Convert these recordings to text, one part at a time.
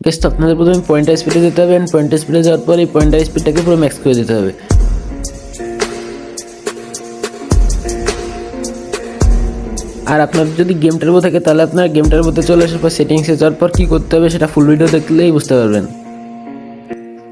তো আপনাদের প্রথমে পয়েন্টার স্পিডে যেতে হবে পয়েন্টার স্পিডে যাওয়ার পর এই পয়েন্টার স্পিডটাকে পুরো ম্যাক্স করে দিতে হবে। আর আপনার যদি গেম টার্বো থাকে, তাহলে আপনার গেম টার্বোতে চলে আসার পর সেটিংসে যাওয়ার পর কী করতে হবে সেটা ফুল ভিডিও দেখলেই বুঝতে পারবেন।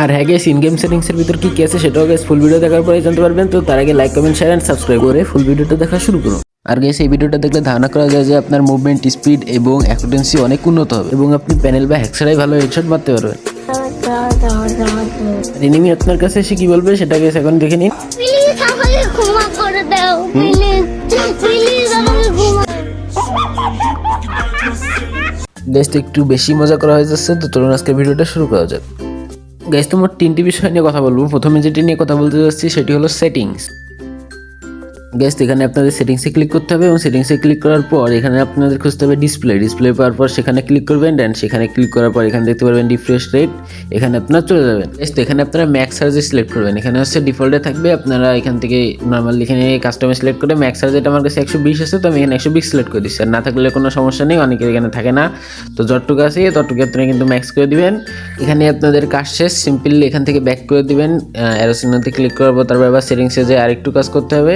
আর হ্যাঁ গেস ইন গেম সেটিংসের ভিতর কী কী আছে সেটাও গেস ফুল ভিডিও দেখার পরে জানতে পারবেন। তো তার আগে like comment share and subscribe করে ফুল ভিডিওটা দেখা শুরু করুন। আর গেস এই ভিডিওটা দেখলে ধারণা করা যায় যে আপনার মুভমেন্ট স্পিড এবং অ্যাকুটেন্সি অনেক উন্নত হবে। এবং আপনি প্যানেল বা হ্যাকসারাই ভালো হেডশট মারতে পারবেন। রিনিমি আপনার কাছে এসে কি বলবে সেটা গেস এখন দেখে নিন। ক্ষমা করে দাও গ্যাস তো একটু বেশি মজা করা হয়ে যাচ্ছে তো চলুন আজকে ভিডিওটা শুরু করা যাক। গ্যাস তোমার তিনটি বিষয় নিয়ে কথা বলব। প্রথমে যেটি নিয়ে কথা বলতে যাচ্ছি সেটি হলো সেটিংস গ্যাস এখানে আপনাদের সেটিংসে ক্লিক করতে হবে এবং সেটিংসে ক্লিক করার পর এখানে আপনাদের খুঁজতে হবে ডিসপ্লে ডিসপ্লে পাওয়ার পর সেখানে ক্লিক করবেন দেন সেখানে ক্লিক করার পর এখানে দেখতে পারবেন রিফ্রেশ রেট এখানে আপনারা চলে যাবেন। গ্যাস তো এখানে আপনারা ম্যাক্স চার্জে সিলেক্ট করবেন। এখানে হচ্ছে ডিফল্টে থাকবে, আপনারা এখান থেকে নর্মাল এখানে কাস্টমার সিলেক্ট করে ম্যাক্স চার্জেটা আমার কাছে একশো বিশ আছে, তো আমি এখানে একশো বিশ সিলেক্ট করে দিচ্ছি। আর না থাকলে কোনো সমস্যা নেই, অনেকের এখানে থাকে না। তো যতটুকু আছে, ততটুকু আপনারা কিন্তু ম্যাক্স করে দিবেন। এখানে আপনাদের কাজ শেষ সিম্পলি এখান থেকে ব্যাক করে দিবেন। অ্যারোসিনাতে ক্লিক করার পর তারপর আবার সেটিংসে যে আরেকটু কাজ করতে হবে।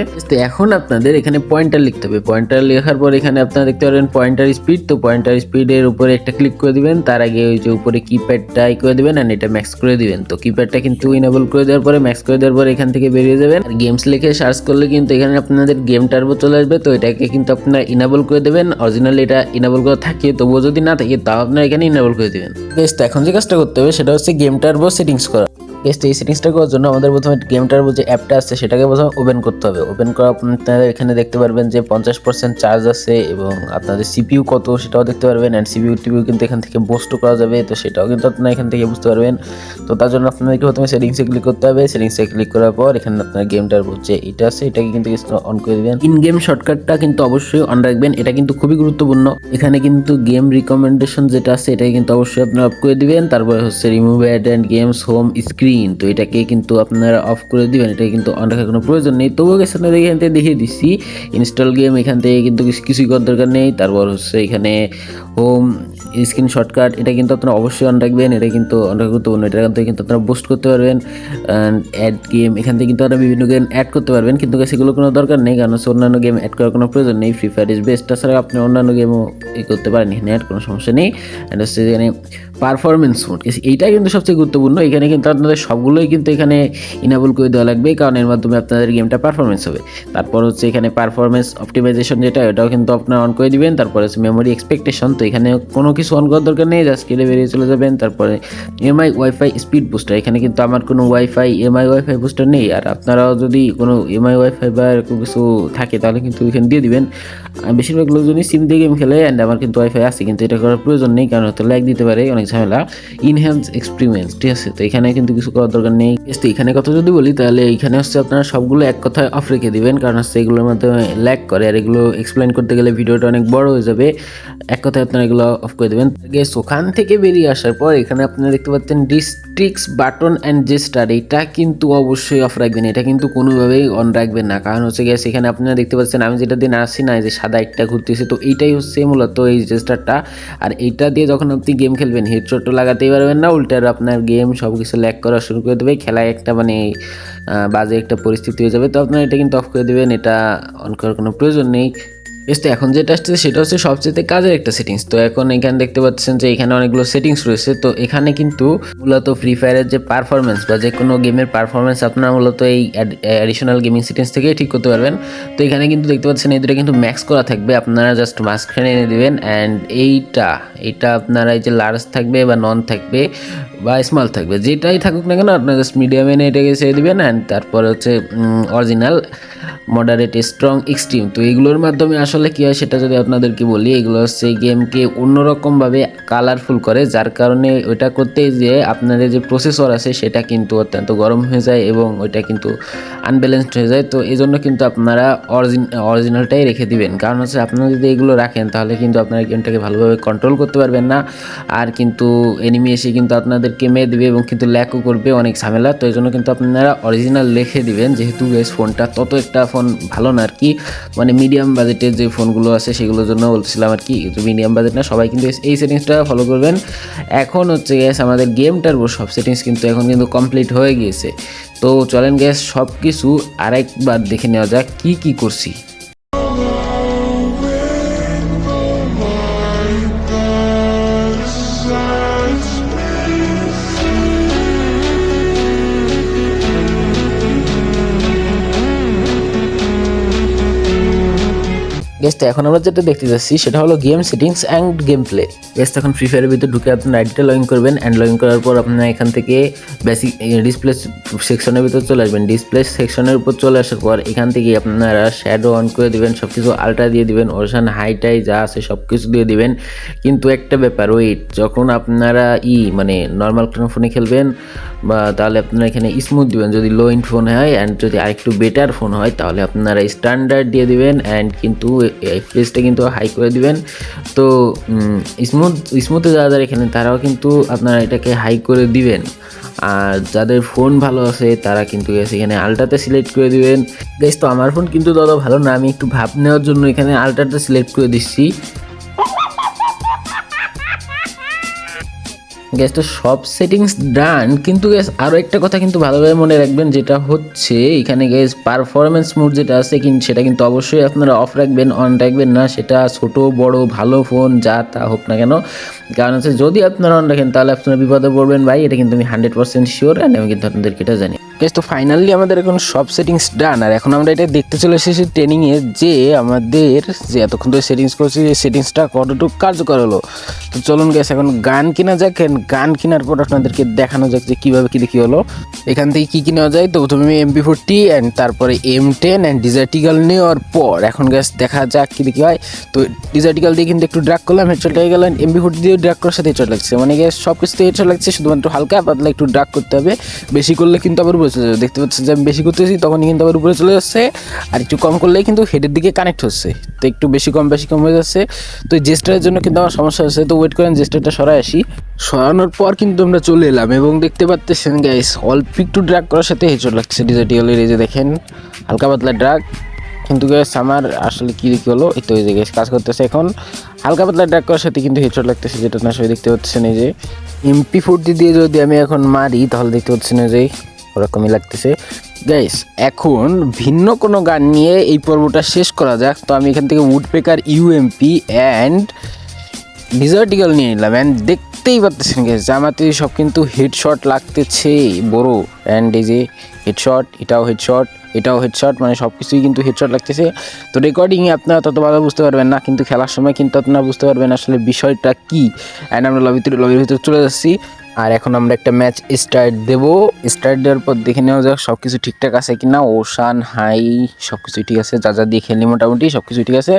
এখন আপনাদের এখানে পয়েন্টার লিখতে হবে। পয়েন্টার লেখার পর এখানে আপনারা দেখতে পারবেন পয়েন্টার স্পিড তো পয়েন্টার স্পিডের উপরে একটা ক্লিক করে দিবেন। তার আগে ওই যে উপরে কিপ্যাডটা ই করে দিবেন আর এটা ম্যাক্স করে দিবেন। তো কিপ্যাডটা কিন্তু ইনেবল করে দেওয়ার পরে ম্যাক্স করে দেওয়ার পরে এখান থেকে বেরিয়ে যাবেন। আর গেমস লিখে সার্চ করলে কিন্তু এখানে আপনাদের গেম টার্বো চলে আসবে। তো এটাকে কিন্তু আপনারা ইনেবল করে দেবেন। অরিজিনালি এটা ইনেবল করা থাকে, তবুও যদি না থাকে, তাও আপনারা এখানে ইনেবল করে দেবেন। বেশ, তো এখন যে কাজটা করতে হবে, সেটা হচ্ছে গেম টার্বো সেটিংস করা। তো এই সেটিংসটা করার জন্য আমাদের প্রথমে গেমটার যে অ্যাপটা আছে, সেটাকে প্রথমে ওপেন করতে হবে। ওপেন করা আপনারা এখানে দেখতে পারবেন যে পঞ্চাশ পার্সেন্ট চার্জ আছে এবং আপনাদের সিপিউ কত সেটাও দেখতে পারবেন অ্যান্ড সিপিইউ টিপিউ কিন্তু এখান থেকে বোস্ট করা যাবে, তো সেটাও কিন্তু আপনারা এখান থেকে বুঝতে পারবেন। তো তার জন্য আপনাদেরকে প্রথমে সেটিংসে ক্লিক করতে হবে। সেটিংসে ক্লিক করার পর এখানে আপনার গেমটার যে এটা আছে, এটাকে কিন্তু অন করে দেবেন। ইন গেম শর্টকাটটা কিন্তু অবশ্যই অন রাখবেন। এটা কিন্তু খুবই গুরুত্বপূর্ণ। এখানে কিন্তু গেম রিকমেন্ডেশন যেটা আছে, এটাকে কিন্তু অবশ্যই আপনারা অফ করে দিবেন। তারপরে হচ্ছে remove ad and games home screen তো এটাকে কিন্তু আপনারা অফ করে দিবেন এটা কিন্তু অন রাখার কোনো প্রয়োজন নেই। তবুও গেছে আপনাদের এখান থেকে দেখিয়ে দিচ্ছি ইনস্টল গেম এখান থেকে কিন্তু কিছু- কিছুই করার দরকার নেই। তারপর হচ্ছে এখানে হোম স্ক্রিন শর্টকাট এটা কিন্তু আপনারা অবশ্যই অন রাখবেন, এটা কিন্তু অনেক গুরুত্বপূর্ণ এটা থেকে কিন্তু আপনারা বুস্ট করতে পারবেন অ্যাড গেম এখান থেকে কিন্তু আপনারা বিভিন্ন গেম অ্যাড করতে পারবেন, কিন্তু সেগুলো কোনো দরকার নেই, কারণ হচ্ছে অন্যান্য গেম অ্যাড করার কোনো প্রয়োজন নেই ফ্রি ফায়ার ইজ বেস্ট তাছাড়া আপনি অন্যান্য গেমও ই করতে পারেন, এখানে অ্যাড কোনো সমস্যা নেই অ্যান্ড হচ্ছে এখানে পারফরমেন্স মোড এইটাই কিন্তু সবচেয়ে গুরুত্বপূর্ণ। এখানে কিন্তু আপনাদের সবগুলোই কিন্তু এখানে ইনাবল করে দেওয়া লাগবে, কারণ এর মাধ্যমে আপনাদের গেমটা পারফরমেন্স হবে। তারপর হচ্ছে এখানে পারফরমেন্স অপটিমাইজেশন যেটা ওটাও কিন্তু আপনারা অন করে দিবেন। তারপরে হচ্ছে মেমোরি এক্সপেকটেশন তো এখানে কোনো কিছু অন করার দরকার নেই জাস্ট কেটে বেরিয়ে চলে যাবেন। তারপরে এমআই ওয়াইফাই স্পিড বুস্টার এখানে কিন্তু আমার কোনো ওয়াইফাই এমআই ওয়াইফাই বুস্টার নেই। আর আপনারাও যদি কোনো এমআই ওয়াইফাই বা এরকম কিছু থাকে, তাহলে কিন্তু এখানে দিয়ে দিবেন। বেশিরভাগ লোকজনই সিম দিয়ে গেম খেলে অ্যান্ড আমার কিন্তু ওয়াইফাই আছে, কিন্তু এটা করার প্রয়োজন নেই, কারণ হয়তো ল্যাগ দিতে পারে, অনেক ঝামেলা ইনহ্যান্স এক্সপেরিমেন্স ঠিক আছে? তো এখানে কিন্তু কিছু করার দরকার নেই। তো এখানে কথা যদি বলি, তাহলে এখানে হচ্ছে আপনারা সবগুলো এক কথায় অফ রেখে দিবেন, কারণ হচ্ছে এগুলোর মাধ্যমে ল্যাক করে, আর এগুলো এক্সপ্লেন করতে গেলে ভিডিওটা অনেক বড় হয়ে যাবে। এক কথায় আপনারা এগুলো অফ করে দেবেন। গেস ওখান থেকে বেরিয়ে আসার পর এখানে আপনারা দেখতে পাচ্ছেন ডিস্ট্রিক্টস বাটন অ্যান্ড জেস্টার এটা কিন্তু অবশ্যই অফ রাখবেন। এটা কিন্তু কোনোভাবেই অন রাখবেন না। কারণ হচ্ছে গেস এখানে আপনারা দেখতে পাচ্ছেন, আমি যেটা দিন আসছি না যে সাদা একটা ঘুরতেছে, তো এইটাই হচ্ছে মূলত এই জেস্টারটা আর এইটা দিয়ে যখন আপনি গেম খেলবেন হেডশটও লাগাতেই পারবেন না উল্টার আপনার গেম সব কিছু ল্যাক করা শুরু করে দেবে, খেলায় একটা মানে বাজে একটা পরিস্থিতি হয়ে যাবে, তো আপনারা এটা কিন্তু অফ করে দেবেন, এটা অন করার কোনো প্রয়োজন নেই। বেশ তো এখন যেটা আসছে, সেটা হচ্ছে সবচেয়ে কাজের একটা সেটিংস তো এখন এখানে দেখতে পাচ্ছেন যে এখানে অনেকগুলো সেটিংস রয়েছে। তো এখানে কিন্তু মূলত ফ্রি ফায়ারের যে পারফরমেন্স বা যে কোনো গেমের পারফরমেন্স আপনারা মূলত এই অ্যাডিশনাল গেমিং সেটিংস থেকেই ঠিক করতে পারবেন। তো এখানে কিন্তু দেখতে পাচ্ছেন, এই দুটো কিন্তু ম্যাক্স করা থাকবে। আপনারা জাস্ট মাঝখানে এনে দেবেন। অ্যান্ড এইটা এইটা আপনারা এই যে লার্জ থাকবে বা নন থাকবে বা স্মল থাকবে, যেটাই থাকুক না কেন আপনারা জাস্ট মিডিয়াম এনে এটাকে ছেড়ে দিবেন অ্যান্ড তারপরে হচ্ছে অরিজিনাল মডারেট স্ট্রং এক্সট্রিম তো এগুলোর মাধ্যমে আসলে কী হয় সেটা যদি আপনাদেরকে বলি, এগুলো হচ্ছে গেমকে অন্যরকমভাবে কালারফুল করে, যার কারণে ওইটা করতে যে আপনাদের যে প্রসেসর আছে সেটা কিন্তু অত্যন্ত গরম হয়ে যায় এবং ওইটা কিন্তু আনব্যালেন্সড হয়ে যায়। তো এই জন্য কিন্তু আপনারা অরিজিন অরিজিনালটাই রেখে দিবেন। কারণ হচ্ছে আপনারা যদি এগুলো রাখেন তাহলে কিন্তু আপনারা গেমটাকে ভালোভাবে কন্ট্রোল করতে পারবেন না। আর কিন্তু এনিমি এসে কিন্তু আপনাদের আপনাদেরকে মেয়ে দিবে এবং কিন্তু ল্যাকও করবে অনেক ঝামেলা। তো এই জন্য কিন্তু আপনারা অরিজিনাল লিখে দিবেন। যেহেতু বেশ ফোনটা তত একটা ফোন ভালো না আর কি মানে মিডিয়াম বাজেটের যে ফোনগুলো আছে সেগুলোর জন্য বলছিলাম আর কি মিডিয়াম বাজেট না, সবাই কিন্তু এই সেটিংসটা ফলো করবেন। এখন হচ্ছে গ্যাস আমাদের গেমটার সব সেটিংস কিন্তু এখন কিন্তু কমপ্লিট হয়ে গিয়েছে। তো চলেন গ্যাস সব কিছু আরেকবার দেখে নেওয়া যাক কি কি করছি। গেস তো এখন আমরা যেটা দেখতে যাচ্ছি, সেটা হলো game settings and game play guess তখন ফ্রি ফায়ারের ভিতরে ঢুকে আপনার আইডিটা লগ ইন করবেন অ্যান্ড লগ ইন করার পর আপনার এখান থেকে বেসিক ডিসপ্লে সেকশনের ভিতরে চলে আসবেন। ডিসপ্লে সেকশনের উপর চলে আসার পর এখান থেকে আপনারা শ্যাডো অন করে দিবেন সব কিছু আলট্রা দিয়ে দিবেন ওরসান হাইটাই যা আছে সব কিছু দিয়ে দিবেন। কিন্তু একটা ব্যাপার ওয়েট যখন আপনারা ই মানে নর্মাল কোনো ফোনে খেলবেন বা তাহলে আপনারা এখানে স্মুথ দিবেন। যদি লো ইন ফোন হয় অ্যান্ড যদি আরেকটু বেটার ফোন হয়, তাহলে আপনারা স্ট্যান্ডার্ড দিয়ে দিবেন অ্যান্ড কিন্তু এফপিএসটা কিন্তু হাই করে দিবেন। তো স্মুথ স্মুথে যারা যারা এখানে, তারাও কিন্তু আপনারা এটাকে হাই করে দিবেন। আর যাদের ফোন ভালো আছে, তারা কিন্তু এখানে আলট্রাতে সিলেক্ট করে দিবেন। গাইস তো আমার ফোন কিন্তু দাদা ভালো না, আমি একটু ভাব নেওয়ার জন্য এখানে আলট্রাতে সিলেক্ট করে দিচ্ছি। গ্যাস তো সব সেটিংস ডান কিন্তু গ্যাস আরও একটা কথা কিন্তু ভালোভাবে মনে রাখবেন, যেটা হচ্ছে, এখানে গ্যাস পারফরমেন্স মোড যেটা আছে কিন্তু সেটা কিন্তু অবশ্যই আপনারা অফ রাখবেন অন রাখবেন না, সেটা ছোট, বড়, ভালো ফোন যা তা হোক না কেন। কারণ হচ্ছে যদি আপনারা অন রাখেন তাহলে আপনারা বিপদে পড়বেন ভাই। এটা কিন্তু আমি হান্ড্রেড পার্সেন্ট শিওর অ্যান্ড আমি কিন্তু আপনাদেরকে এটা জানি। গ্যাস তো ফাইনালি আমাদের এখন সব সেটিংস ডান আর এখন আমরা এটা দেখতে চলে এসেছি ট্রেনিংয়ে যে আমাদের যে এতক্ষণ ধরে সেটিংস করছি এই সেটিংসটা কতটুকু কার্যকর হলো। তো চলুন গ্যাস এখন গান কিনা যাক গান কেনার পর আপনাদেরকে দেখানো যাক যে কীভাবে কী কী হলো। এখান থেকে কী কী নেওয়া যায়? তো প্রথমে এমপি ফোরটি অ্যান্ড তারপরে এম টেন অ্যান্ড ডিজার্টিক্যাল নেওয়ার পর এখন গ্যাস দেখা যাক কী কী হয়। তো ডিজার্টিক্যাল দিয়ে কিন্তু একটু ড্রাগ করলাম হেডশট লেগে গেলেন এমপি ফোরটি দিয়ে ড্রাগ করার সাথে হেডশট লাগছে। মানে গ্যাস সব কিছুতে হেডশট লাগছে, শুধুমাত্র হালকা পাতলা একটু ড্রাগ করতে হবে। বেশি করলে কিন্তু আবার উপরে চলে যাবে। দেখতে পাচ্ছেন যে আমি বেশি করতেছি, তখনই কিন্তু আবার উপরে চলে যাচ্ছে। আর একটু কম করলেই কিন্তু হেডের দিকে কানেক্ট হচ্ছে। তো একটু বেশি কম বেশি কম হয়ে যাচ্ছে। তো জেস্টারের জন্য কিন্তু আমার সমস্যা হচ্ছে। তো ওয়েট করেন জেস্টারটা সরাই আসি। সরানোর পর কিন্তু আমরা চলে এলাম এবং দেখতে পাচ্ছেন গাইস অল্প একটু ড্রাগ করার সাথে হেঁচড় লাগছে। ডিজার্টিওলের এই যে দেখেন, হালকা পাতলা ড্রাগ কিন্তু গ্যাস আমার আসলে কী দেখি হলো? এই তো এই যে গ্যাস কাজ করতেছে এখন। হালকা পাতলা ড্রাগ করার সাথে কিন্তু হেঁচড় লাগতেছে, যেটা না সবাই দেখতে পাচ্ছেন এই যে। এমপি ফোরটি দিয়ে যদি আমি এখন মারি, তাহলে দেখতে পাচ্ছেন এই যে ওরকমই লাগতেছে। গাইস এখন ভিন্ন কোনো গান নিয়ে এই পর্বটা শেষ করা যাক। তো আমি এখান থেকে উডপেকার ইউএমপি অ্যান্ড ডিজার্টিক্যাল নিয়ে নিলাম। অ্যান্ড দেখতেই পাচ্ছেন গেস জামাতে সব কিন্তু হেডশট লাগতেছে বড়। অ্যান্ড এই যে হেডশট এটাও হেডশট এটাও হেডশট মানে সব কিছুই কিন্তু হেডশট লাগতেছে। তো রেকর্ডিংয়ে আপনারা তত ভালো বুঝতে পারবেন না, কিন্তু খেলার সময় কিন্তু আপনারা বুঝতে পারবেন আসলে বিষয়টা কী। অ্যান্ড আমরা লবিতে লবির ভিতরে চলে যাচ্ছি। আর এখন আমরা একটা ম্যাচ স্টার্ট দেব। স্টার্ট দেওয়ার পর দেখে নেওয়া যাক সব কিছু ঠিকঠাক আছে কি না ওশান হাই সব কিছুই ঠিক আছে। যা যা দিয়ে খেলি মোটামুটি সব কিছু ঠিক আছে।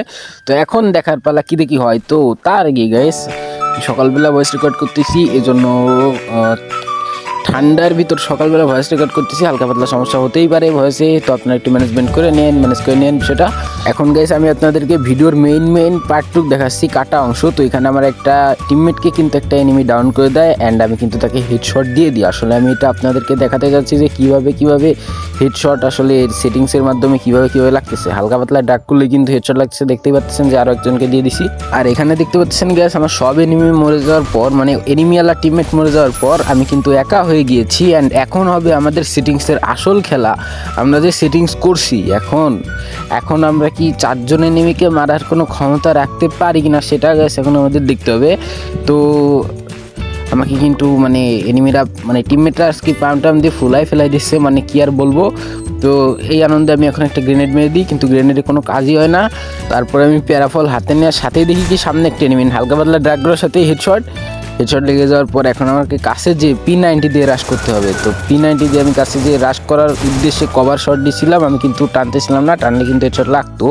তো এখন দেখার পালা কী দেখি হয়? তো তার আগে গাইস সকালবেলা ভয়েস রেকর্ড করতেছি। এজন্য ঠান্ডার ভিতর সকালবেলা ভয়েস রেকর্ড করতেছি, হালকা পাতলা সমস্যা হতেই পারে ভয়েসে তো আপনারা একটু ম্যানেজমেন্ট করে নেন ম্যানেজ করে নেন সেটা এখন গাইস আমি আপনাদেরকে ভিডিওর মেইন মেইন পার্টটুক দেখাচ্ছি, কাটা অংশ। তো এখানে আমার একটা টিমমেটকে কিন্তু একটা এনিমি ডাউন করে দেয় অ্যান্ড আমি কিন্তু তাকে হেডশট দিয়ে দিই। আসলে আমি এটা আপনাদেরকে দেখাতে যাচ্ছি যে কীভাবে কীভাবে হেডশট আসলে এর সেটিংসের মাধ্যমে কীভাবে কীভাবে লাগতেছে। হালকা পাতলা ডাক করলে কিন্তু হেডশট লাগছে দেখতেই পাচ্ছেন যে আরও একজনকে দিয়ে দিছি। আর এখানে দেখতে পাচ্ছেন গ্যাস আমার সব এনিমি মরে যাওয়ার পর মানে এনিমিওয়ালা টিমমেট মরে যাওয়ার পর, আমি কিন্তু একা হয়ে গিয়েছি অ্যান্ড এখন হবে আমাদের সেটিংসের আসল খেলা। আমরা যে সেটিংস করছি এখন এখন আমরা কি চারজন এনিমিকে মারার কোনো ক্ষমতা রাখতে পারি কিনা সেটা গ্যাস এখন আমাদের দেখতে হবে। তো আমাকে কিন্তু মানে এনিমিরা মানে টিমমেটরা আজকে পাম টাম দিয়ে ফুলাই ফেলাই দিচ্ছে মানে কি আর বলব? তো এই আনন্দে আমি এখন একটা গ্রেনেড মেরে দিই, কিন্তু গ্রেনেডে কোনো কাজই হয় না। তারপরে আমি প্যারাফল হাতে নেওয়ার সাথেই দেখি কি সামনে একটা এনিমি হালকা পাতলা ড্রাগগুলোর সাথে হেডশট হেডশট লেগে যাওয়ার পর এখন আমাকে কাছে যে পি নাইনটি দিয়ে রাশ করতে হবে। তো পি নাইনটি দিয়ে আমি কাছে যে রাশ করার উদ্দেশ্যে কভার শট দিয়েছিলাম আমি কিন্তু টানতেছিলাম না, টানলে কিন্তু হেডশট লাগতো।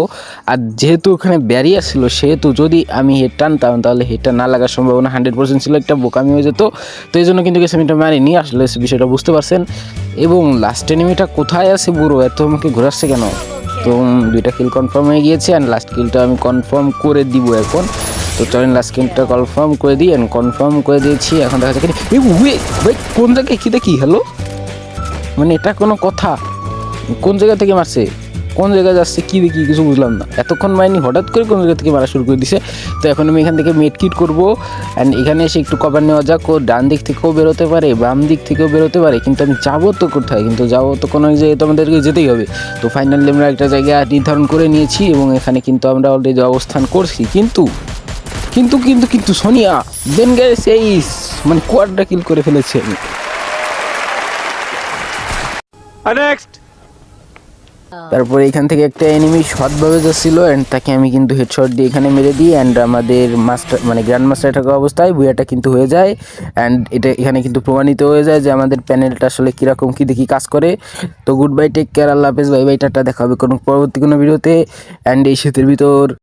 আর যেহেতু ওখানে ব্যারিয়ার ছিল, সেহেতু যদি আমি হেড টানতাম, তাহলে হেডটা না লাগার সম্ভাবনা হান্ড্রেড পার্সেন্ট ছিল, একটা বোকামি হয়ে যেত। তো এই জন্য কিন্তু গেছে আমি এটা মারিনি, আসলে বিষয়টা বুঝতে পারছেন। এবং লাস্ট এনিমিটা কোথায় আছে বুড়ো? এত আমাকে ঘোরাচ্ছে কেন? তো দুইটা কিল কনফার্ম হয়ে গিয়েছে অ্যান্ড লাস্ট কিলটা আমি কনফার্ম করে দিব এখন। তো চলেন লাস্ট গেমটা কনফার্ম করে দিই অ্যান্ড কনফার্ম করে দিয়েছি, এখন দেখা যাচ্ছে এই ওয়ে ভাই কোন জায়গায় কী দেখি হ্যালো মানে এটা কোনো কথা। কোন জায়গা থেকে মারছে? কোন জায়গায় যাচ্ছে? কী দেখি, কিছু বুঝলাম না। এতক্ষণ মাইনি হঠাৎ করে কোন জায়গা থেকে মারা শুরু করে দিছে। তো এখন আমি এখান থেকে মেড কিট করব। অ্যান্ড এখানে এসে একটু কভার নেওয়া যাক। ও ডান দিক থেকেও বেরোতে পারে, বাম দিক থেকেও বেরোতে পারে। কিন্তু আমি যাব তো কোথায়? কিন্তু যাব তো কোনো জায়গায়, তো আমাদেরকে যেতেই হবে। তো ফাইনালি আমরা একটা জায়গা নির্ধারণ করে নিয়েছি এবং এখানে কিন্তু আমরা অলরেডি অবস্থান করছি। কিন্তু কিন্তু কিন্তু কিন্তু সোনিয়া দেন গ্যাস এই মানে কোয়াডটা কিল করে ফেলেছে। নেক্সট তারপরে এখান থেকে একটা এনিমি সৎভাবে যাচ্ছিল অ্যান্ড তাকে আমি কিন্তু হেডশট দিয়ে এখানে মেরে দিই অ্যান্ড আমাদের মাস্টার মানে গ্র্যান্ড মাস্টার থাকা অবস্থায় বুয়াটা কিন্তু হয়ে যায় অ্যান্ড এটা এখানে কিন্তু প্রমাণিত হয়ে যায় যে আমাদের প্যানেলটা আসলে কীরকম কী দেখি কাজ করে। তো গুড বাই টেক কেয়ার আল্লাহ হাফেজ বাই বাই টাটা দেখা হবে কোনো পরবর্তী কোনো ভিডিওতে অ্যান্ড এই শীতের ভিতর।